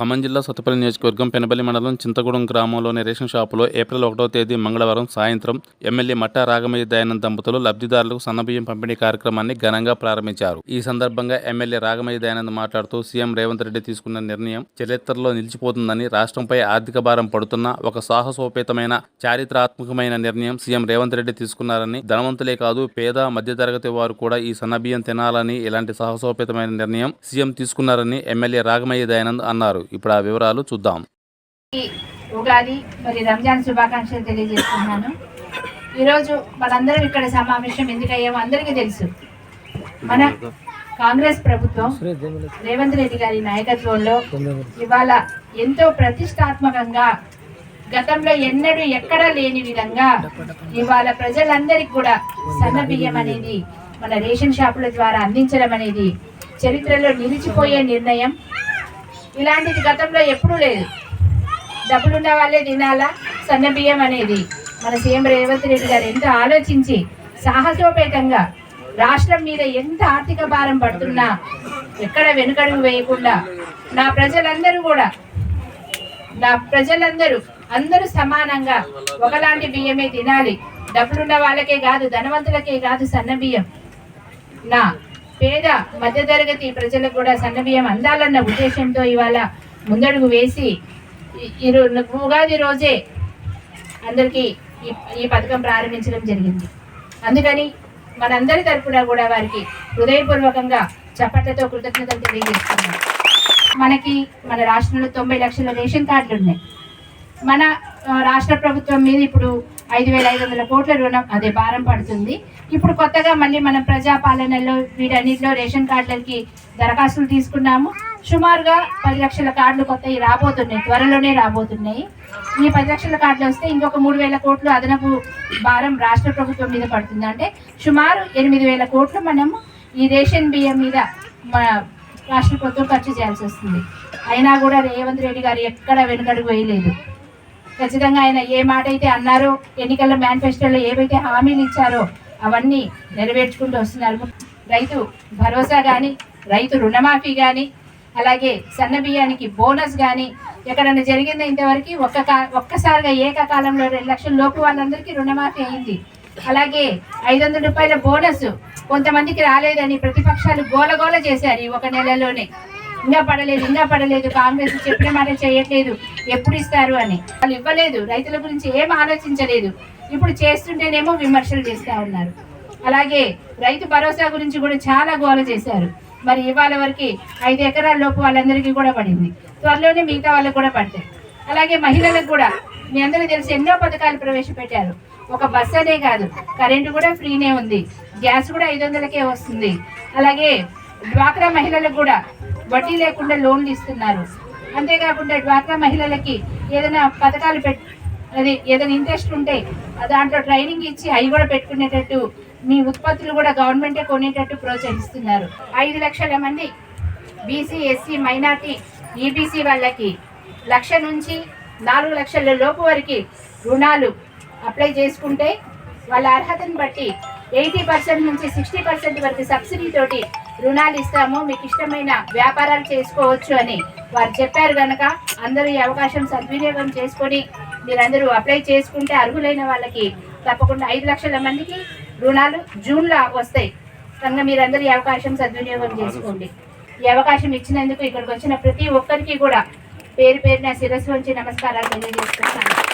ఖమ్మం జిల్లా సత్తుపల్లి నియోజకవర్గం పెనబల్లి మండలం చింతగూడెం గ్రామంలోని రేషన్ షాపులో ఏప్రిల్ ఒకటో తేదీ మంగళవారం సాయంత్రం ఎమ్మెల్యే మట్టా రాగమయ్య దయానంద్ దంపతులు లబ్ధిదారులకు సన్నబియ్యం పంపిణీ కార్యక్రమాన్ని ఘనంగా ప్రారంభించారు. ఈ సందర్భంగా ఎమ్మెల్యే రాగమయ్య దయానంద్ మాట్లాడుతూ సీఎం రేవంత్ రెడ్డి తీసుకున్న నిర్ణయం చరిత్రలో నిలిచిపోతుందని రాష్ట్రంపై ఆర్థిక భారం పడుతున్న ఒక సాహసోపేతమైన చారిత్రాత్మకమైన నిర్ణయం సీఎం రేవంత్ రెడ్డి తీసుకున్నారని ధనవంతులే కాదు పేద మధ్యతరగతి వారు కూడా ఈ సన్నబియ్యం తినాలని ఇలాంటి సాహసోపేతమైన నిర్ణయం సీఎం తీసుకున్నారని ఎమ్మెల్యే రాగమయ్య దయానంద్ అన్నారు. ఇప్పుడు ఆ వివరాలు చూద్దాం. ఉగాది మరి రంజాన్ శుభాకాంక్షలు తెలియజేస్తున్నాను. ఈరోజు మనందరం ఇక్కడ సమావేశం ఎందుకయ్యామో అందరికీ తెలుసు. మన కాంగ్రెస్ ప్రభుత్వం రేవంత్ రెడ్డి గారి నాయకత్వంలో ఇవాళ ఎంతో ప్రతిష్టాత్మకంగా గతంలో ఎన్నడూ ఎక్కడా లేని విధంగా ఇవాళ ప్రజలందరికీ కూడా సన్న బియ్యం అనేది మన రేషన్ షాపుల ద్వారా అందించడం అనేది చరిత్రలో నిలిచిపోయే నిర్ణయం. ఇలాంటిది గతంలో ఎప్పుడూ లేదు. డబ్బులున్న వాళ్ళే తినాలా? సన్న బియ్యం అనేది. మన సీఎం రేవంత్ రెడ్డి గారు ఎంత ఆలోచించి సాహసోపేతంగా రాష్ట్రం మీద ఎంత ఆర్థిక భారం పడుతున్నా ఎక్కడ వెనుకడుగు వేయకుండా నా ప్రజలందరూ కూడా నా ప్రజలందరూ అందరూ సమానంగా ఒకలాంటి బియ్యమే తినాలి. డబ్బులున్న వాళ్ళకే కాదు ధనవంతులకే కాదు సన్న బియ్యం. నా పేద మధ్యతరగతి ప్రజలకు కూడా సన్నబియ్యం అందాలన్న ఉద్దేశంతో ఇవాళ ముందడుగు వేసి ఈ- ఉగాది రోజే అందరికీ ఈ ఈ పథకం ప్రారంభించడం జరిగింది. అందుకని మనందరి తరఫున కూడా వారికి హృదయపూర్వకంగా చప్పట్లతో కృతజ్ఞతలు తెలియజేస్తున్నాం. మనకి మన రాష్ట్రంలో తొంభై లక్షల రేషన్ కార్డులు ఉన్నాయి మన రాష్ట్ర ప్రభుత్వం మీద ఇప్పుడు ఐదు వేల ఐదు వందల కోట్ల రుణం అదే భారం పడుతుంది. ఇప్పుడు కొత్తగా మళ్ళీ మనం ప్రజాపాలనలో వీటన్నిటిలో రేషన్ కార్డులకి దరఖాస్తులు తీసుకున్నాము. సుమారుగా పది లక్షల కార్డులు కొత్తవి రాబోతున్నాయి త్వరలోనే రాబోతున్నాయి. ఈ పది లక్షల కార్డులు వస్తే ఇంకొక మూడు వేల కోట్లు అదనపు భారం రాష్ట్ర ప్రభుత్వం మీద పడుతుంది. అంటే సుమారు ఎనిమిది వేల కోట్లు మనము ఈ రేషన్ బియ్యం మీద మన రాష్ట్ర ప్రభుత్వం ఖర్చు చేయాల్సి వస్తుంది. అయినా కూడా రేవంత్ రెడ్డి గారు ఎక్కడ వెనుకడుగు వేయలేదు. ఖచ్చితంగా ఆయన ఏ మాట అయితే అన్నారో ఎన్నికల మేనిఫెస్టోలో ఏవైతే హామీలు ఇచ్చారో అవన్నీ నెరవేర్చుకుంటూ వస్తున్నారు. రైతు భరోసా కానీ రైతు రుణమాఫీ కానీ అలాగే సన్న బియ్యానికి బోనస్ కానీ ఎక్కడైనా జరిగిందో ఇంతవరకు? ఒక్క కా ఒక్కసారిగా ఏకకాలంలో రెండు లక్షల లోపు వాళ్ళందరికీ రుణమాఫీ అయింది. అలాగే ఐదు వందల రూపాయల బోనస్ కొంతమందికి రాలేదని ప్రతిపక్షాలు గోలగోల చేశారు ఈ ఒక నెలలోనే. ఇంకా పడలేదు ఇంకా పడలేదు. కాంగ్రెస్ చెప్పిన మాట చేయట్లేదు. ఎప్పుడు ఇస్తారు అని. వాళ్ళు ఇవ్వలేదు. రైతుల గురించి ఏం ఆలోచించలేదు. ఇప్పుడు చేస్తుంటేనేమో విమర్శలు చేస్తూ ఉన్నారు. అలాగే రైతు భరోసా గురించి కూడా చాలా గోల చేశారు. మరి ఇవాళ వరకు ఐదు ఎకరాల లోపు వాళ్ళందరికీ కూడా పడింది. త్వరలోనే మిగతా వాళ్ళకు కూడా పడతాయి. అలాగే మహిళలకు కూడా. మీ అందరూ తెలిసి ఎన్నో పథకాలు ప్రవేశపెట్టారు. ఒక బస్ అనే కాదు. కరెంటు కూడా ఫ్రీనే ఉంది. గ్యాస్ కూడా ఐదు వందలకే వస్తుంది. అలాగే డ్వాక్రా మహిళలకు కూడా. వడ్డీ లేకుండా లోన్లు ఇస్తున్నారు. అంతేకాకుండా డ్వాక్రా మహిళలకి ఏదైనా పథకాలు పెట్ అది ఏదైనా ఇంట్రెస్ట్ ఉంటే దాంట్లో ట్రైనింగ్ ఇచ్చి అవి కూడా పెట్టుకునేటట్టు మీ ఉత్పత్తులు కూడా గవర్నమెంటే కొనేటట్టు ప్రోత్సహిస్తున్నారు. ఐదు లక్షల మంది బీసీ ఎస్సీ మైనార్టీ ఈబీసీ వాళ్ళకి లక్ష నుంచి నాలుగు లక్షల లోపు వరకు రుణాలు అప్లై చేసుకుంటే వాళ్ళ అర్హతను బట్టి ఎయిటీ పర్సెంట్ నుంచి సిక్స్టీ పర్సెంట్ వరకు సబ్సిడీ తోటి రుణాలు ఇస్తాము మీకు ఇష్టమైన వ్యాపారాలు చేసుకోవచ్చు అని వారు చెప్పారు కనుక అందరూ ఈ అవకాశం సద్వినియోగం చేసుకొని మీరందరూ అప్లై చేసుకుంటే అర్హులైన వాళ్ళకి తప్పకుండా ఐదు లక్షల మందికి రుణాలు జూన్లో వస్తాయి. కనుక మీరందరూ ఈ అవకాశం సద్వినియోగం చేసుకోండి. ఈ అవకాశం ఇచ్చినందుకు ఇక్కడికి వచ్చిన ప్రతి ఒక్కరికి కూడా పేరు పేరున శిరస్సు వంచి నమస్కారాలు తెలియజేస్తున్నాను.